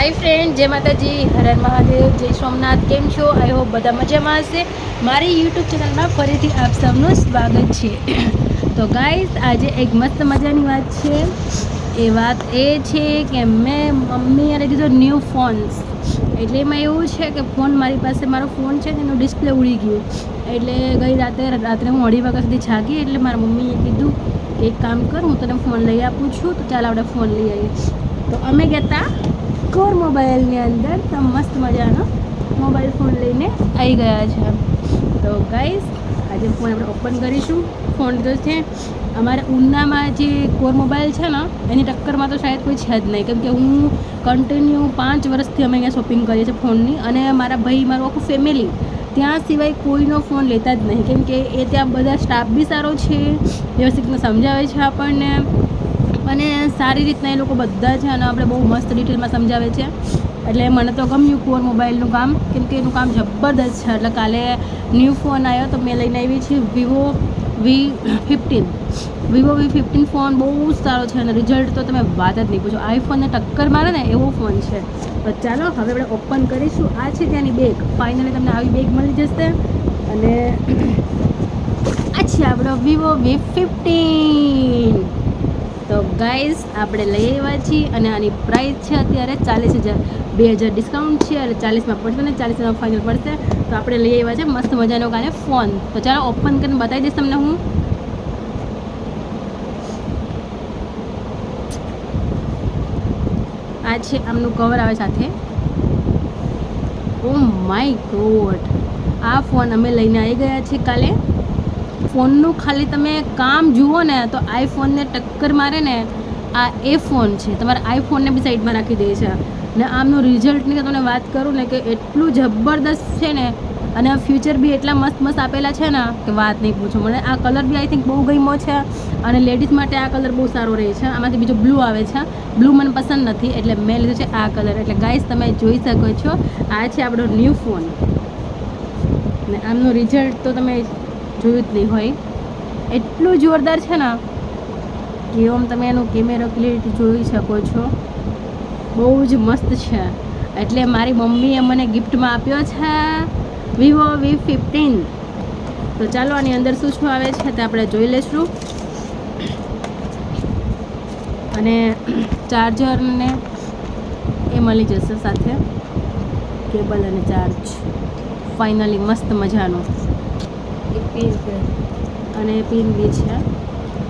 હાય friend જય માતાજી. હરર મહાદેવ. જય સોમનાથ. કેમ છો? આઈ હોપ બધા મજામાં હશે. મારી યુટ્યુબ ચેનલમાં ફરીથી આપ સૌનું સ્વાગત છે. તો ગાઈઝ આજે એક મસ્ત મજાની વાત છે. એ વાત એ છે કે મેં મમ્મી અને કીધો ન્યૂ ફોન્સ એટલે એમાં એવું છે કે ફોન મારી પાસે, મારો ફોન છે એનું ડિસ્પ્લે ઉડી ગયું. એટલે ગઈ રાતે, રાત્રે હું અઢી વાગ્યા સુધી જાગી. એટલે મારા મમ્મીએ કીધું કે એક કામ કર, હું તને ફોન લઈ આપું છું. તો ચાલ આપણે ફોન લઈ આવીએ. તો અમે ગયા કોર મોબાઈલની અંદર તો મસ્ત મજાનો મોબાઈલ ફોન લઈને આવી ગયા છે. તો ગાઈસ આજે ફોન આપણે ઓપન કરીશું. ફોન તો છે, અમારે ઉનામાં જે કોર મોબાઈલ છે ને, એની ટક્કરમાં તો શાયદ કોઈ છે જ નહીં. કેમ કે હું કન્ટિન્યુ પાંચ વર્ષથી અમે અહીંયા શોપિંગ કરીએ છીએ ફોનની અને મારા ભાઈ, મારું આખું ફેમિલી ત્યાં સિવાય કોઈનો ફોન લેતા જ નહીં. કેમ કે એ ત્યાં બધા સ્ટાફ બી સારો છે. વ્યવસ્થિત સમજાવે છે આપણને. અને સારી રીતના એ લોકો બધા છે અને આપણે બહુ મસ્ત ડિટેલમાં સમજાવે છે. એટલે મને તો ગમ્યું કોર મોબાઈલનું કામ. કેમ કે એનું કામ જબરદસ્ત છે. એટલે કાલે ન્યૂ ફોન આવ્યો તો મેં લઈને આવી છે Vivo V fifteen Vivo V fifteen phone બહુ જ સારો છે અને રિઝલ્ટ તો તમે વાત જ નહીં પૂછો. આઈફોનને ટક્કર મારે ને એવો ફોન છે. તો ચાલો, હવે આપણે ઓપન કરીશું. આ છે ત્યાંની બેગ ફાઇનલી તમને આવી બેગ મળી જશે. અને આ છે આપણો વિવો વી ફિફ્ટીન તો ગાઈઝ આપણે લઈ આવ્યા છીએ અને આની પ્રાઇસ છે અત્યારે ચાલીસ હજાર. બે હજાર ડિસ્કાઉન્ટ છે એટલે ચાલીસમાં પડશે ને ચાલીસમાં ફાઇનલ પડશે. તો આપણે લઈ આવ્યા છે મસ્ત મજાનો કાલે ફોન તો ચાલો ઓપન કરીને બતાવી દઈશ તમને હું. આ છે આમનું કવર આવે સાથે. ઓ માય ગોડ આ ફોન અમે લઈને આવી ગયા છીએ કાલે. ફોનનું ખાલી તમે કામ જુઓ ને તો આઈફોનને ટક્કર મારે ને આ એ ફોન છે. તમારા આઈફોનને બી સાઈડમાં રાખી દે છે. ને આમનું રિઝલ્ટની કે તમને વાત કરું ને કે એટલું જબરદસ્ત છે ને અને ફ્યુચર બી એટલા મસ્ત મસ્ત આપેલા છે ને કે વાત નહીં પૂછો. મને આ કલર બી આઈ થિંક બહુ ગમ્યો છે અને લેડીઝ માટે આ કલર બહુ સારો રહે છે. આમાંથી બીજો બ્લુ આવે છે. બ્લુ મને પસંદ નથી એટલે મેં લીધું છે આ કલર એટલે ગાઈસ તમે જોઈ શકો છો. આ છે આપણો ન્યૂ ફોન ને આમનું રિઝલ્ટ તો તમે જોયું જ નહીં હોય. એટલું જોરદાર છે ને, કે આમ તમે એનું કેમેરો ક્લિયરિટી જોઈ શકો છો? બહુ જ મસ્ત છે. એટલે મારી મમ્મીએ મને ગિફ્ટમાં આપ્યો છે વિવો વી ફિફ્ટીન. તો ચાલો આની અંદર શું શું આવે છે તે આપણે જોઈ લઈશું. અને ચાર્જરને એ મળી જશે સાથે. કેબલ અને ચાર્જ ફાઇનલી મસ્ત મજાનો. એક પિન છે અને પિન બી છે.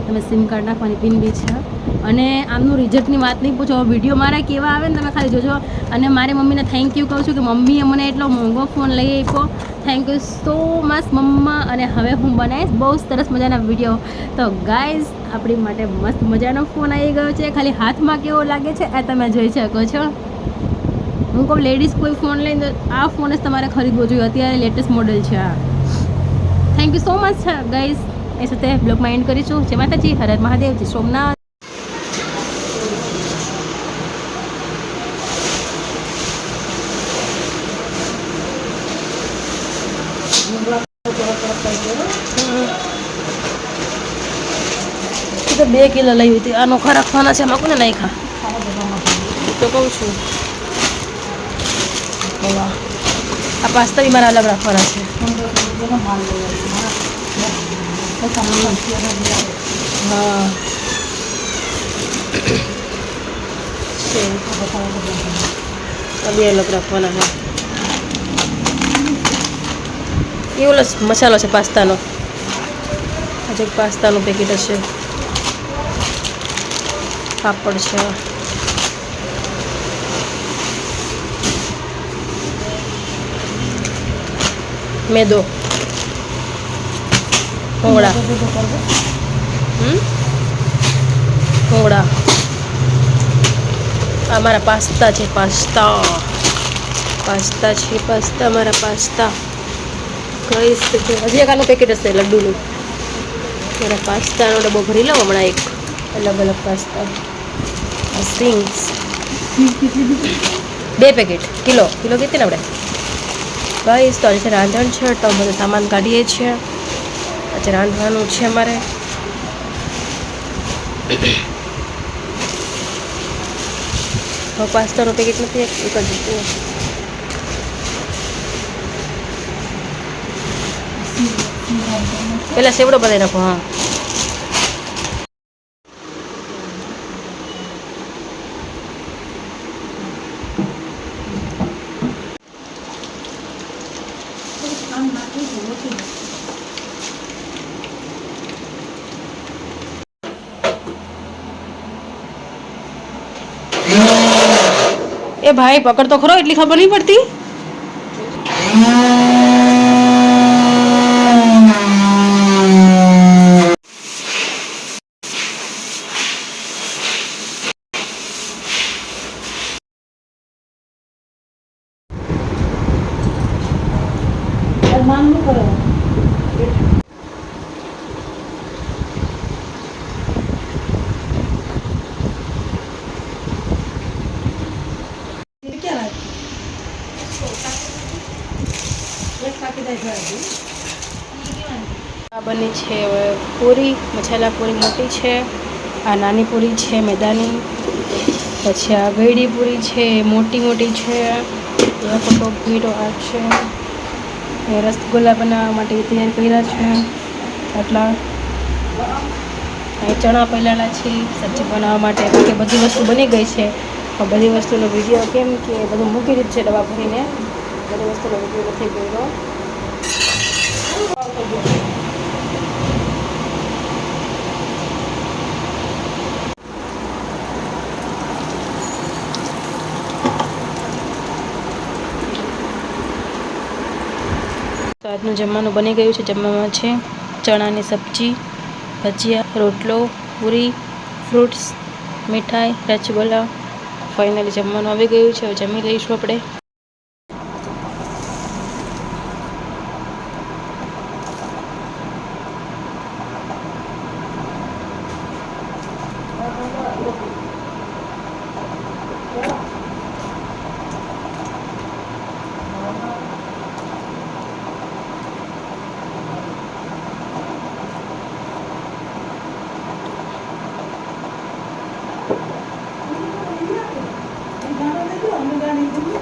તમે સિમ કાર્ડ નાખવાની પિન બી છે. અને આમનું રિઝલ્ટની વાત નહીં પૂછો વીડિયો મારા કેવા આવે ને તમે ખાલી જોજો. અને મારી મમ્મીને થેન્ક યુ કહું છું કે મમ્મીએ મને એટલો મોંઘો ફોન લઈ આપ્યો. થેન્ક યુ સો મચ મમ્મા. અને હવે હું બનાવીશ બહુ સરસ મજાના વીડિયો તો ગાઈઝ આપણી માટે મસ્ત મજાનો ફોન આવી ગયો છે. ખાલી હાથમાં કેવો લાગે છે એ તમે જોઈ શકો છો. હું કહું લેડીઝ કોઈ ફોન લઈને, આ ફોન જ તમારે ખરીદવો જોઈએ. અત્યારે લેટેસ્ટ મોડલ છે આ. Thank you so much guys એ સાથે બ્લોગમાં એન્ડ કરીશું જય માતાજી. હર હર મહાદેવ. જય સોમનાથ. એ તો બે કિલો લઈ હતી. આનો ખરાબ ખાના છે. એમાં કોને નાખ્યા તો કહું છું. આ પાસ્તા બી મારા અલગ રાખવાના છે. હા છે આ બે અલગ રાખવાના છે એ ઓલો મસાલો છે પાસ્તાનો આજે પાસ્તાનું પેકેટ હશે પાપડ છે મેદો હમ? ભોંગળા આ મારા પાસ્તા છે પાસ્તા. પાસ્તા છે પાસ્તા મારા પાસ્તા. કહીશ હજી એક આનું પેકેટ હશે લડ્ડુનું. મારા પાસ્તાનો ડબ્બો ભરી લઉં હમણાં એક. અલગ અલગ પાસ્તા. સ્ટ્રિંગ્સ બે પેકેટ કિલો. કિલો કેટલી આપણે ભાઈ તો છે રાંધણ છે તો બધું સામાન કાઢીએ છીએ. આજે રાંધવાનું છે અમારે. હવે પાસ્તાનો પેકેટ નથી, એક જ હતું પેલા સેવડો બનાવી નાખો, હા. એ ભાઈ પકડ તો ખરો એટલી ખબર નહીં પડતી? આ બની છે પૂરી, મસાલા પૂરી મોટી છે, આ નાની પૂરી છે, મેદાની. પછી આ વેડી પૂરી છે મોટી મોટી છે ફોટો ભીડો આ છે. રસગુલ્લા બનાવવા માટે તૈયાર કર્યા છે. આટલા. અહીં ચણા પહેલાંના છે, સબ્જી બનાવવા માટે. કે બધી વસ્તુ બની ગઈ છે. બધી વસ્તુનો વીડિયો કેમ કે બધું મૂકી દીધું છે, ડબ્બા ભરીને. બધી વસ્તુનો વીડિયો નથી કર્યો. આજનું જમવાનું બની ગયું છે. જમવામાં છે ચણાની સબ્જી, ભજીયા, રોટલો, પૂરી ફ્રૂટ્સ મીઠાઈ, રસગુલ્લા. ફાઇનલી જમવાનું આવી ગયું છે. હવે જમી લઈશું આપણે. অনুদান এগুলি